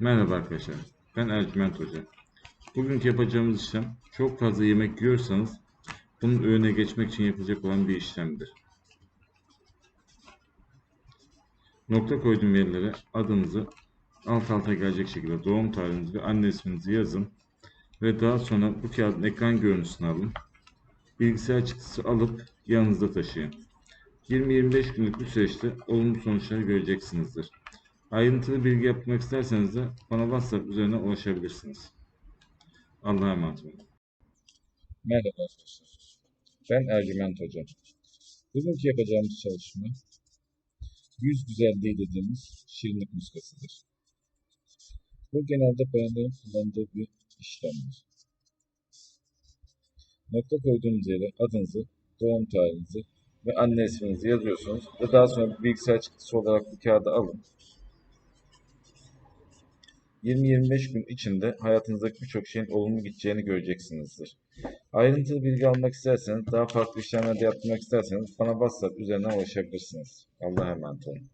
Merhaba arkadaşlar, ben Ercüment Hoca. Bugünkü yapacağımız işlem, çok fazla yemek yiyorsanız bunun önüne geçmek için yapılacak olan bir işlemdir. Nokta koyduğum yerlere adınızı alt alta gelecek şekilde doğum tarihinizi ve anne isminizi yazın ve daha sonra bu kağıdın ekran görüntüsünü alın. Bilgisayar çıktısı alıp yanınızda taşıyın. 20-25 günlük bir süreçte olumlu sonuçları göreceksinizdir. Ayrıntılı bilgi yapmak isterseniz de bana WhatsApp üzerinden ulaşabilirsiniz. Allah'a emanet olun. Merhaba. Ben Ercüment Hoca. Bugünkü yapacağımız çalışma yüz güzelliği dediğimiz şirinlik muskasıdır. Bu genelde bayanların kullandığı bir işlemdir. Nokta koyduğunuz yere adınızı, doğum tarihinizi ve anne isminizi yazıyorsunuz ve daha sonra bilgisayar çıktısı olarak bu kağıdı alın. 20-25 gün içinde hayatınızdaki birçok şeyin olumlu gideceğini göreceksinizdir. Ayrıntılı bilgi almak isterseniz, daha farklı işlemler de yaptırmak isterseniz bana WhatsApp üzerinden ulaşabilirsiniz. Allah'a emanet olun.